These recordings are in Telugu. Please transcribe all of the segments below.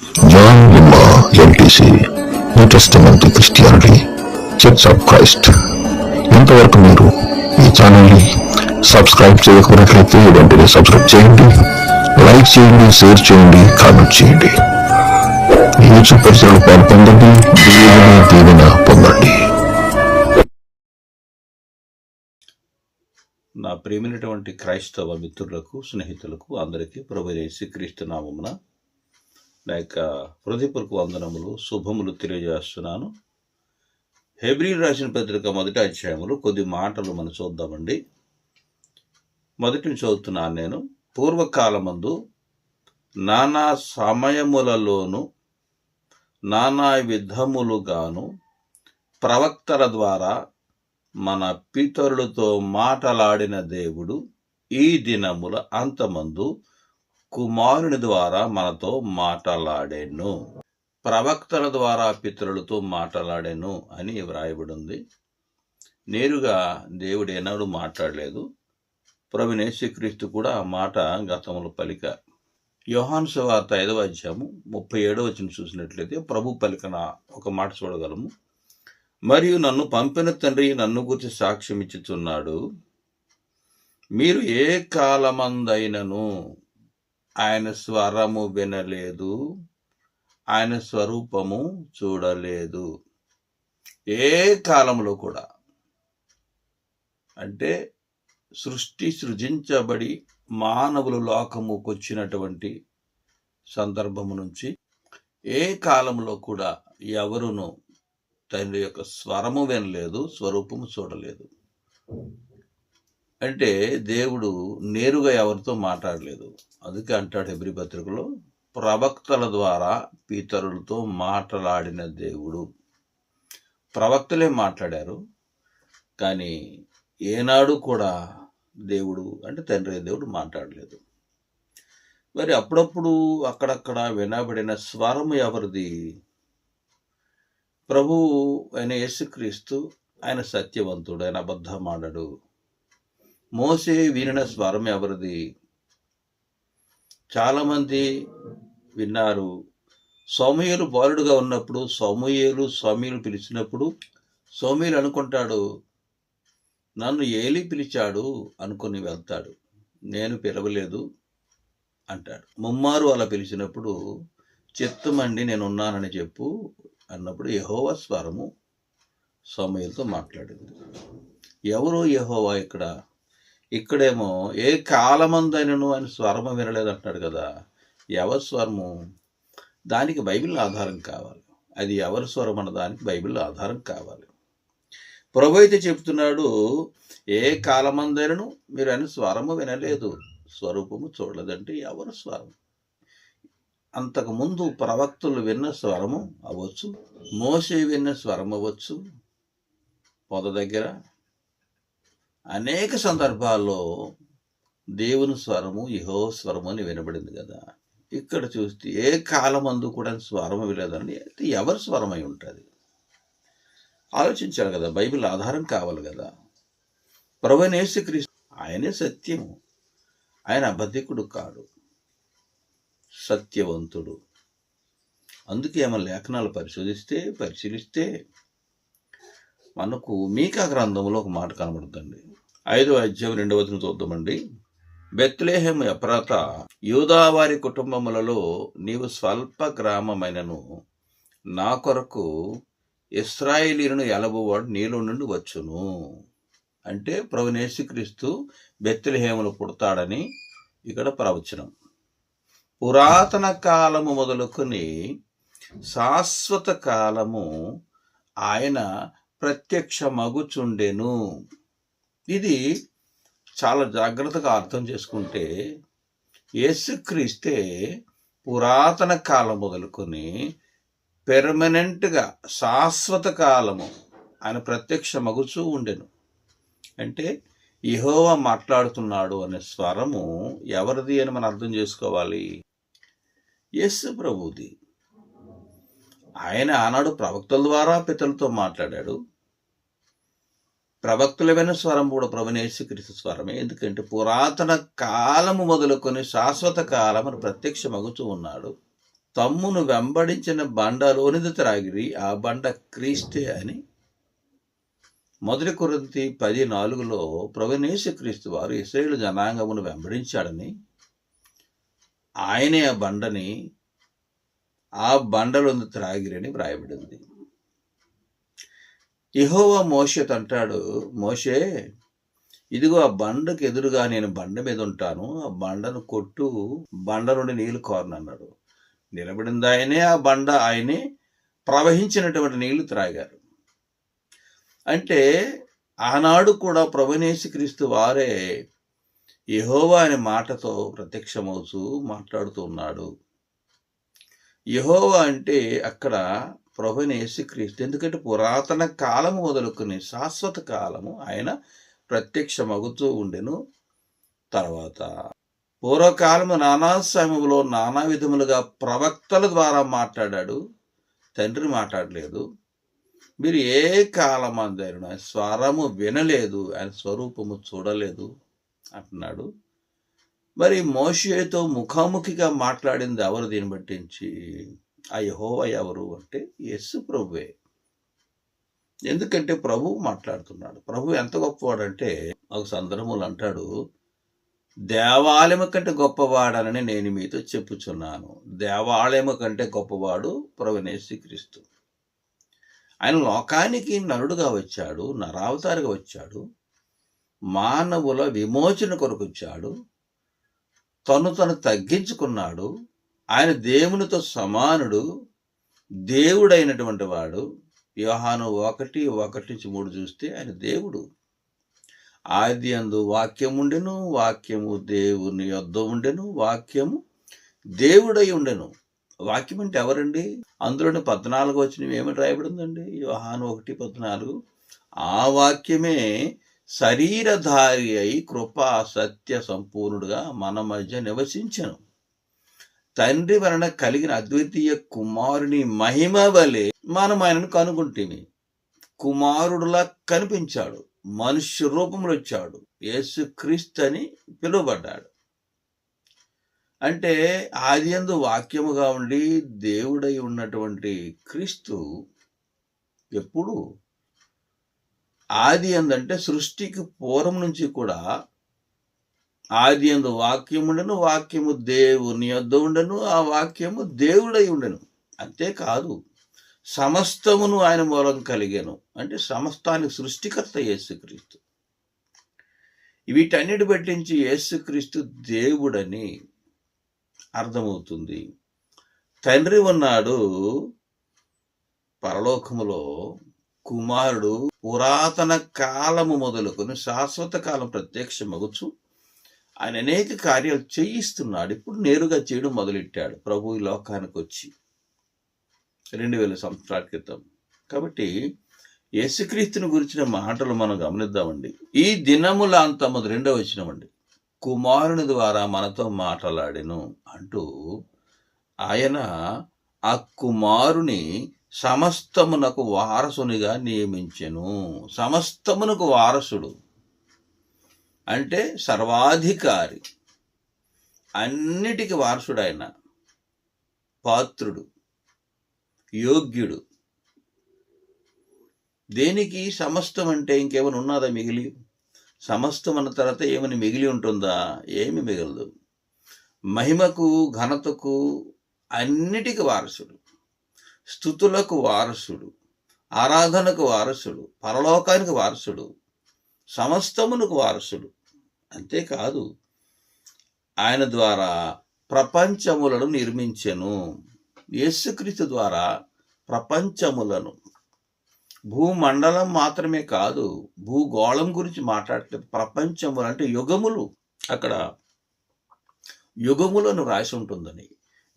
జాన్ లిమ్మా MTC New Testament Christianity Church of Christ ఇంతవరకు మీరు ఈ ఛానల్ని సబ్స్క్రైబ్ చేయకపోయినట్లయితే వెంటనే సబ్స్క్రైబ్ చేయండి. లైక్ చేయండి షేర్ చేయండి కామెంట్ చేయండి. యూట్యూబ్ పరిచయాలు పాల్పొందండి దేవుని దీవెన పొందండి. నా ప్రేమైనటువంటి క్రైస్తవ మిత్రులకు స్నేహితులకు అందరికీ ప్రభు యేసుక్రీస్తు నామమున నా యొక్క హృదయపూర్వక వందనములు శుభములు తెలియజేస్తున్నాను. హెబ్రి రాసిన పత్రిక మొదటి అధ్యాయములు కొద్ది మాటలు మనం చూద్దామండి. మొదటి చదువుతున్నాను నేను. పూర్వకాలమందు నానా సమయములలోను నానా విధములుగాను ప్రవక్తల ద్వారా మన పితరులతో మాటలాడిన దేవుడు ఈ దినముల అంతమందు కుమారుని ద్వారా మనతో మాట్లాడాను. ప్రవక్తల ద్వారా పితరులతో మాట్లాడాను అని వ్రాయబడి ఉంది నేరుగా దేవుడు ఏనాడు మాట్లాడలేదు. ప్రభునేశ్వక్రీస్తు కూడా ఆ మాట గతంలో పలిక. యోహాన్ సువార్త ఐదవ అధ్యాయము ముప్పై ఏడవ వచ్చిన చూసినట్లయితే ప్రభు పలికన ఒక మాట చూడగలము. మరియు నన్ను పంపిన తండ్రి నన్ను గురించి సాక్ష్యం ఇచ్చుతున్నాడు మీరు ఏ కాలమందైనను? ఆయన స్వరము వినలేదు ఆయన స్వరూపము చూడలేదు. ఏ కాలంలో కూడా. అంటే సృష్టి సృజించబడి మానవులు లోకముకు వచ్చినటువంటి సందర్భము నుంచి ఏ కాలంలో కూడా ఎవరును తండ్రి యొక్క స్వరము వినలేదు స్వరూపము చూడలేదు. అంటే దేవుడు నేరుగా ఎవరితో మాట్లాడలేదు. అందుకే అంటాడు హెబ్రి పత్రికలో ప్రవక్తల ద్వారా పితరులతో మాట్లాడిన దేవుడు. ప్రవక్తలే మాట్లాడారు కానీ ఏనాడు కూడా దేవుడు అంటే తండ్రి దేవుడు మాట్లాడలేదు. మరి అప్పుడప్పుడు అక్కడక్కడ వినబడిన స్వరము ఎవరిది? ప్రభు ఆయన యేసుక్రీస్తు ఆయన సత్యవంతుడు ఆయన అబద్ధమాడడు మోసే వినిన స్వరం ఎవరిది? చాలామంది విన్నారు. సోమయ్యలు బాలుడుగా ఉన్నప్పుడు సోమయ్యలు స్వామిలు పిలిచినప్పుడు సోమయ్యలు అనుకుంటాడు నన్ను ఏలి పిలిచాడు అనుకుని వెళ్తాడు. నేను పిలవలేదు అంటాడు. ముమ్మారు అలా పిలిచినప్పుడు చిత్తమండి నేను ఉన్నానని చెప్పు అన్నప్పుడు యహోవా స్వరము సోమయ్యలతో మాట్లాడింది. ఎవరు యహోవా ఇక్కడ? ఇక్కడేమో ఏ కాలమందైనను అని స్వరము వినలేదంటున్నాడు కదా. ఎవరి స్వరము? దానికి బైబిల్ ఆధారం కావాలి. అది ఎవరి స్వరం అన్న దానికి బైబిల్ ఆధారం కావాలి. ప్రభు అయితే చెప్తున్నాడు ఏ కాలమందైనను మీరు అని స్వరము వినలేదు. స్వరూపము చూడలేదంటే ఎవరు స్వరం? అంతకుముందు ప్రవక్తలు విన్న స్వరము అవ్వచ్చు మోసే విన్న స్వరం అవ్వచ్చు. పొద దగ్గర అనేక సందర్భాల్లో దేవుని స్వరము ఇహో స్వరము అని వినబడింది కదా. ఇక్కడ చూస్తే ఏ కాలమందు కూడా స్వరము విలేదని అయితే ఎవరి స్వరమై ఉంటుంది? ఆలోచించాలి కదా. బైబిల్ ఆధారం కావాలి కదా. ప్రభునేసుక్రీస్తు ఆయనే సత్యము. ఆయన అబద్ధికుడు కాడు. సత్యవంతుడు. అందుకే మన లేఖనాలు పరిశోధిస్తే పరిశీలిస్తే మనకు మీకా గ్రంథంలో ఒక మాట కనబడుతుంది ఐదో అధ్యాయం రెండవ చూద్దామండి. బెత్లేహం ఎప్రాత యూదావారి కుటుంబములలో నీవు స్వల్ప గ్రామమైనను నా కొరకు ఇస్రాయేలీలను ఎలబోవాడు నీలో నుండి వచ్చును. అంటే ప్రభునేసుక్రీస్తు బెత్లహేములు పుడతాడని ఇక్కడ ప్రవచనం. పురాతన కాలము మొదలుకొని శాశ్వత కాలము ఆయన ప్రత్యక్షమగుచుండెను. ఇది చాలా జాగ్రత్తగా అర్థం చేసుకుంటే యేసుక్రీస్తే పురాతన కాలం మొదలుకొని పెర్మనెంట్గా శాశ్వత కాలము ఆయన ప్రత్యక్ష మగుచూ ఉండెను. అంటే ఇహోవా మాట్లాడుతున్నాడు అనే స్వరము ఎవరిది అని మనం అర్థం చేసుకోవాలి? ఎస్ ప్రభుది. ఆయన ఆనాడు ప్రవక్తల ద్వారా పితలతో మాట్లాడాడు. ప్రవక్తులమైన స్వరం కూడా ప్రభునేశ్వక్రీస్తు స్వరమే. ఎందుకంటే పురాతన కాలము మొదలుకొని శాశ్వత కాలమును అని ప్రత్యక్ష మగుచూ ఉన్నాడు. తమ్మును వెంబడించిన బండలోనిది త్రాగిరి ఆ బండ క్రీస్తే అని మొదటి కొరింథీ పది నాలుగులో ప్రవణేశ క్రీస్తు వారు ఇస్రాయేల్ జనాంగమును వెంబడించాడని ఆయనే ఆ బండని ఆ బండలందు త్రాగిరని వ్రాయబడింది. ఇహోవా మోషేతో అంటాడు మోషే ఇదిగో ఆ బండకు ఎదురుగా నేను బండ మీద ఉంటాను ఆ బండను కొట్టు బండ నుండి నీళ్ళు కోరనన్నాడు. నిలబడింది ఆయనే ఆ బండ ఆయనే ప్రవహించినటువంటి నీళ్ళు త్రాగారు. అంటే ఆనాడు కూడా ప్రభునేసి క్రీస్తు వారే యహోవా అనే మాటతో ప్రత్యక్షమవుతూ మాట్లాడుతూ ఉన్నాడు. యహోవా అంటే అక్కడ ప్రభుని క్రీస్తు ఎందుకంటే పురాతన కాలము మొదలుకుని శాశ్వత కాలము ఆయన ప్రత్యక్షమగుతూ ఉండెను. తర్వాత పూర్వకాలము నానా సమయంలో నానా విధములుగా ప్రవక్తల ద్వారా మాట్లాడాడు. తండ్రి మాట్లాడలేదు. మీరు ఏ కాలం అందరు స్వరము వినలేదు. ఆయన స్వరూపము చూడలేదు అంటున్నాడు. మరి మోషేతో ముఖాముఖిగా మాట్లాడింది ఎవరు? దీన్ని బట్టించి ఆ యహోవ ఎవరు అంటే యస్సు ప్రభువే. ఎందుకంటే ప్రభువు మాట్లాడుతున్నాడు. ప్రభు ఎంత గొప్పవాడంటే ఒక సందర్భంలో అంటాడు దేవాలయము కంటే గొప్పవాడనని నేను మీతో చెప్పుచున్నాను. దేవాలయము కంటే గొప్పవాడు ప్రభునేసి క్రీస్తు ఆయన లోకానికి నరుడుగా వచ్చాడు నరావతారిగా వచ్చాడు మానవుల విమోచన కొరకు వచ్చాడు తను తను తగ్గించుకున్నాడు. ఆయన దేవునితో సమానుడు దేవుడైనటువంటి వాడు. వ్యవహానం ఒకటి ఒకటి నుంచి మూడు చూస్తే ఆయన దేవుడు. ఆది అందు వాక్యం ఉండెను వాక్యము దేవుని యొద్ద ఉండెను వాక్యము దేవుడై ఉండెను. వాక్యం అంటే ఎవరండి? అందులోని పద్నాలుగు వచ్చినవి ఏమిటి రాయబడిందండి? వ్యవహానం ఒకటి పద్నాలుగు. ఆ వాక్యమే శరీరధారి అయి కృపా సత్య సంపూర్ణుడుగా మన మధ్య నివసించను. తండ్రి వలన కలిగిన అద్వితీయ కుమారుని మహిమ వలె మనం ఆయనను కనుగొంటేమి. కుమారుడులా కనిపించాడు. మనుష్య రూపంలో వచ్చాడు. యేసు క్రీస్తు అని పిలువబడ్డాడు. అంటే ఆది అందు వాక్యముగా ఉండి దేవుడై ఉన్నటువంటి క్రీస్తు ఎప్పుడు ఆది అందంటే సృష్టికి పూర్వం నుంచి కూడా ఆది అందు వాక్యం ఉండను వాక్యము దేవుని యొద్ద ఉండను ఆ వాక్యము దేవుడై ఉండను. అంతేకాదు సమస్తమును ఆయన మూలం కలిగాను. అంటే సమస్తానికి సృష్టికర్త యేసుక్రీస్తు. వీటన్నిటి పట్టించి యేసుక్రీస్తు దేవుడని అర్థమవుతుంది. తండ్రి ఉన్నాడు పరలోకములో కుమారుడు పురాతన కాలము మొదలుకొని శాశ్వత కాలం ప్రత్యక్షమగుచు ఆయన అనేక కార్యాలు చేయిస్తున్నాడు. ఇప్పుడు నేరుగా చేయడం మొదలెట్టాడు. ప్రభు ఈ లోకానికి వచ్చి రెండు వేల సంవత్సరాల క్రితం. కాబట్టి యేసుక్రీస్తుని గురించిన మాటలు మనం గమనిద్దామండి. ఈ దినముల అంతమది రెండవ వచ్చినమండి కుమారుని ద్వారా మనతో మాట్లాడాను అంటూ ఆయన ఆ కుమారుని సమస్తమునకు వారసునిగా నియమించెను. సమస్తమునకు వారసుడు అంటే సర్వాధికారి. అన్నిటికీ వారసుడు ఆయన పాత్రుడు యోగ్యుడు. దేనికి సమస్తం అంటే ఇంకేమైనా ఉన్నదా మిగిలి? సమస్తం అన్న తర్వాత ఏమని మిగిలి ఉంటుందా? ఏమి మిగలదు. మహిమకు ఘనతకు అన్నిటికి వారసుడు. స్థుతులకు వారసుడు ఆరాధనకు వారసుడు పరలోకానికి వారసుడు సమస్తమునకు వారసుడు. అంతేకాదు ఆయన ద్వారా ప్రపంచములను నిర్మించెను. యేసుక్రీస్తు ద్వారా ప్రపంచములను. భూమండలం మాత్రమే కాదు భూగోళం గురించి మాట్లాడలేదు ప్రపంచములు అంటే యుగములు. అక్కడ యుగములను రాసి ఉంటుందని.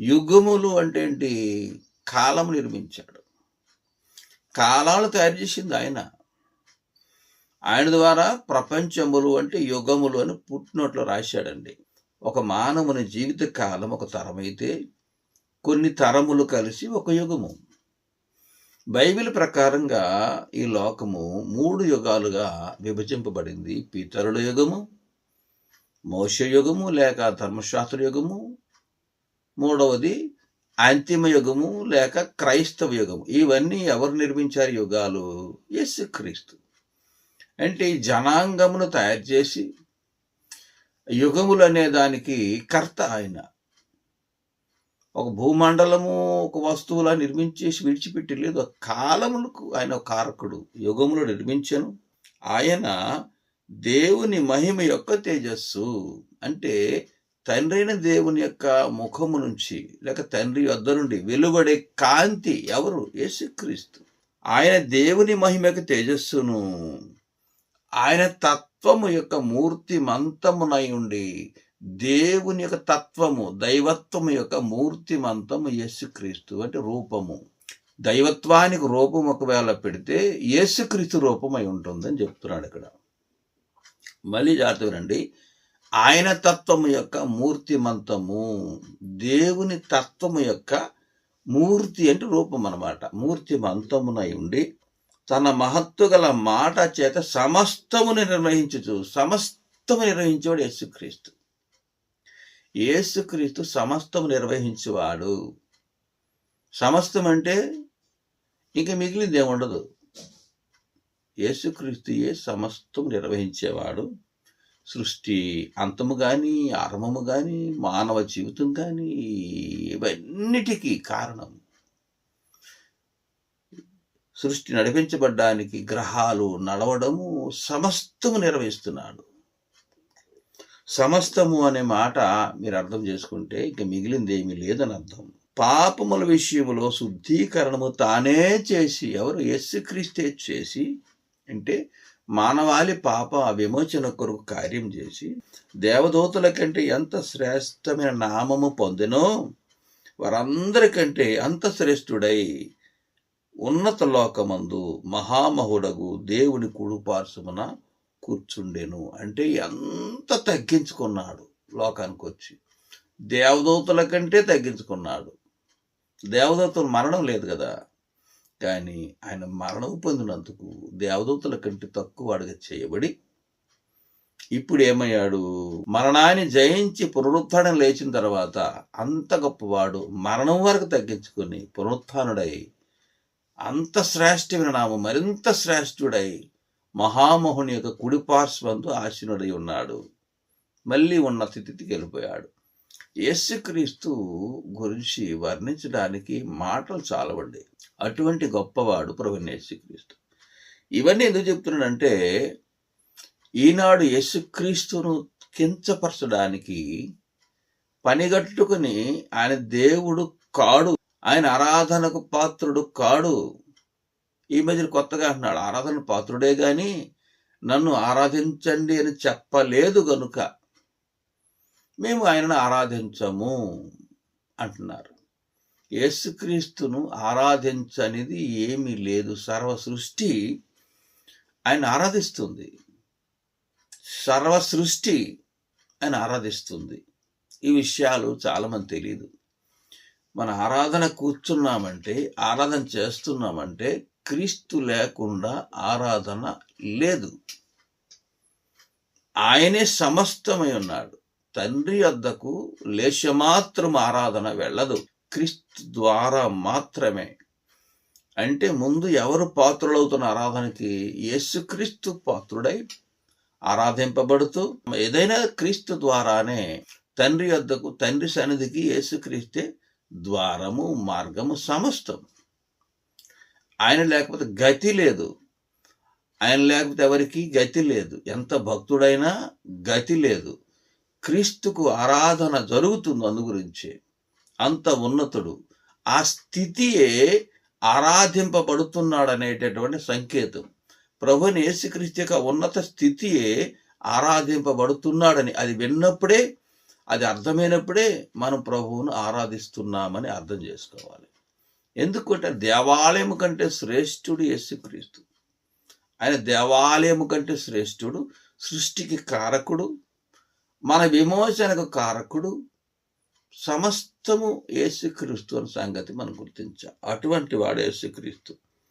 యుగములు అంటే ఏంటి? కాలం నిర్మించాడు. కాలాలు తయారు చేసింది ఆయన. ఆయన ద్వారా ప్రపంచములు అంటే యుగములు అని పుట్టినోట్లో రాశాడండి. ఒక మానవుని జీవిత కాలం ఒక తరమైతే కొన్ని తరములు కలిసి ఒక యుగము. బైబిల్ ప్రకారంగా ఈ లోకము మూడు యుగాలుగా విభజింపబడింది. పితరుల యుగము మోష యుగము లేక ధర్మశాస్త్ర యుగము. మూడవది అంతిమ యుగము లేక క్రైస్తవ యుగము. ఇవన్నీ ఎవరు నిర్మించారు యుగాలు? ఎస్ క్రీస్తు అంటే ఈ జనాంగమును తయారు చేసి యుగములు అనే దానికి కర్త ఆయన. ఒక భూమండలము ఒక వస్తువులా నిర్మించేసి విడిచిపెట్టి లేదు. కాలములకు ఆయన కారకుడు. యుగములు నిర్మించను. ఆయన దేవుని మహిమ యొక్క తేజస్సు. అంటే తండ్రైన దేవుని యొక్క ముఖము నుంచి లేక తండ్రి వద్ద నుండి వెలువడే కాంతి ఎవరు? యేసుక్రీస్తు. ఆయన దేవుని మహిమ యొక్క తేజస్సును ఆయన తత్వము యొక్క మూర్తి మంతమునై ఉండి దేవుని యొక్క తత్వము దైవత్వము యొక్క మూర్తి మంతము యేసుక్రీస్తు అంటే రూపము. దైవత్వానికి రూపం ఒకవేళ పెడితే యేసుక్రీస్తు రూపమై ఉంటుందని చెప్తున్నాడు ఇక్కడ. మళ్ళీ జాగ్రత్త వినండి. ఆయన తత్వము యొక్క మూర్తిమంతము దేవుని తత్వము యొక్క మూర్తి అంటే రూపం అన్నమాట. మూర్తిమంతమునై ఉండి తన మహత్తు గల మాట చేత సమస్తమును నిర్వహించుచు సమస్తము నిర్వహించేవాడు యేసుక్రీస్తు. యేసుక్రీస్తు సమస్తము నిర్వహించేవాడు. సమస్తం అంటే ఇంక మిగిలింది ఏముండదు యేసుక్రీస్తుయే సమస్తం నిర్వహించేవాడు. సృష్టి అంతము కానీ ఆరంభము కానీ మానవ జీవితం కానీ ఇవన్నిటికీ కారణం. సృష్టి నడిపించబడ్డానికి గ్రహాలు నడవడము సమస్తము నిర్వహిస్తున్నాడు. సమస్తము అనే మాట మీరు అర్థం చేసుకుంటే ఇక మిగిలింది ఏమీ లేదని అర్థం. పాపముల విషయంలో శుద్ధీకరణము తానే చేసి ఎవరు యేసుక్రీస్తే చేసి అంటే మానవాళి పాప విమోచన కొరకు కార్యం చేసి దేవదూతల కంటే ఎంత శ్రేష్టమైన నామము పొందినో వారందరికంటే అంత శ్రేష్ఠుడై ఉన్నత లోకమందు మహామహుడగు దేవుని కుడుపార్శమున కూర్చుండెను. అంటే ఎంత తగ్గించుకున్నాడు లోకానికి వచ్చి దేవదూతల కంటే తగ్గించుకున్నాడు. దేవదూతలు మరణం లేదు కదా. కానీ ఆయన మరణం పొందినందుకు దేవదూతల కంటే తక్కువ వాడిగా చేయబడి ఇప్పుడు ఏమయ్యాడు మరణాన్ని జయించి పునరుత్థానం లేచిన తర్వాత అంత గొప్పవాడు మరణం వరకు తగ్గించుకొని పునరుత్డై అంత శ్రేష్ఠమైన నామం మరింత శ్రేష్ఠుడై మహామోహుని యొక్క కుడిపార్శ్వంతో ఆశీనుడై ఉన్నాడు. మళ్ళీ ఉన్న స్థితికి వెళ్ళిపోయాడు. యేసుక్రీస్తు గురించి వర్ణించడానికి మాటలు చాలవండి. అటువంటి గొప్పవాడు ప్రభుని యేసుక్రీస్తు. ఇవన్నీ ఎందుకు చెప్తున్నానంటే ఈనాడు యేసుక్రీస్తును కించపరచడానికి పనిగట్టుకుని ఆయన దేవుడు కాడు. ఆయన ఆరాధనకు పాత్రుడు కాడు. ఈ మధ్య కొత్తగా అంటున్నాడు ఆరాధన పాత్రుడే కానీ నన్ను ఆరాధించండి అని చెప్పలేదు గనుక మేము ఆయనను ఆరాధించము అంటున్నారు. యేసుక్రీస్తును ఆరాధించనిది ఏమీ లేదు. సర్వ సృష్టి ఆయన ఆరాధిస్తుంది. సర్వ సృష్టి ఆయన ఆరాధిస్తుంది. ఈ విషయాలు చాలామంది తెలియదు మన ఆరాధన కూర్చున్నామంటే ఆరాధన చేస్తున్నామంటే క్రీస్తు లేకుండా ఆరాధన లేదు. ఆయనే సమస్తమై ఉన్నాడు. తండ్రి వద్దకు లేశమాత్రం ఆరాధన వెళ్ళదు. క్రీస్తు ద్వారా మాత్రమే. అంటే ముందు ఎవరు పాత్రులవుతున్న ఆరాధనకి యేసుక్రీస్తు పాత్రుడై ఆరాధింపబడుతూ ఏదైనా క్రీస్తు ద్వారానే తండ్రి వద్దకు తండ్రి సన్నిధికి యేసుక్రీస్తే ద్వారము మార్గము సమస్తం. ఆయన లేకపోతే గతి లేదు. ఆయన లేకపోతే ఎవరికి గతి లేదు. ఎంత భక్తుడైనా గతి లేదు. క్రీస్తుకు ఆరాధన జరుగుతుంది అందుగురించి అంత ఉన్నతుడు. ఆ స్థితియే ఆరాధింపబడుతున్నాడు అనేటటువంటి సంకేతం. ప్రభుని యేసుక్రీస్తు యొక్క ఉన్నత స్థితియే ఆరాధింపబడుతున్నాడని అది విన్నప్పుడే అది అర్థమైనప్పుడే మనం ప్రభువును ఆరాధిస్తున్నామని అర్థం చేసుకోవాలి. ఎందుకంటే దేవాలయం కంటే శ్రేష్ఠుడు యేసుక్రీస్తు. ఆయన దేవాలయం కంటే శ్రేష్ఠుడు సృష్టికి కారకుడు మన విమోచనకు కారకుడు సమస్తము ఏసుక్రీస్తు అనే సంగతి మనం గుర్తించాం అటువంటి వాడు ఏసుక్రీస్తు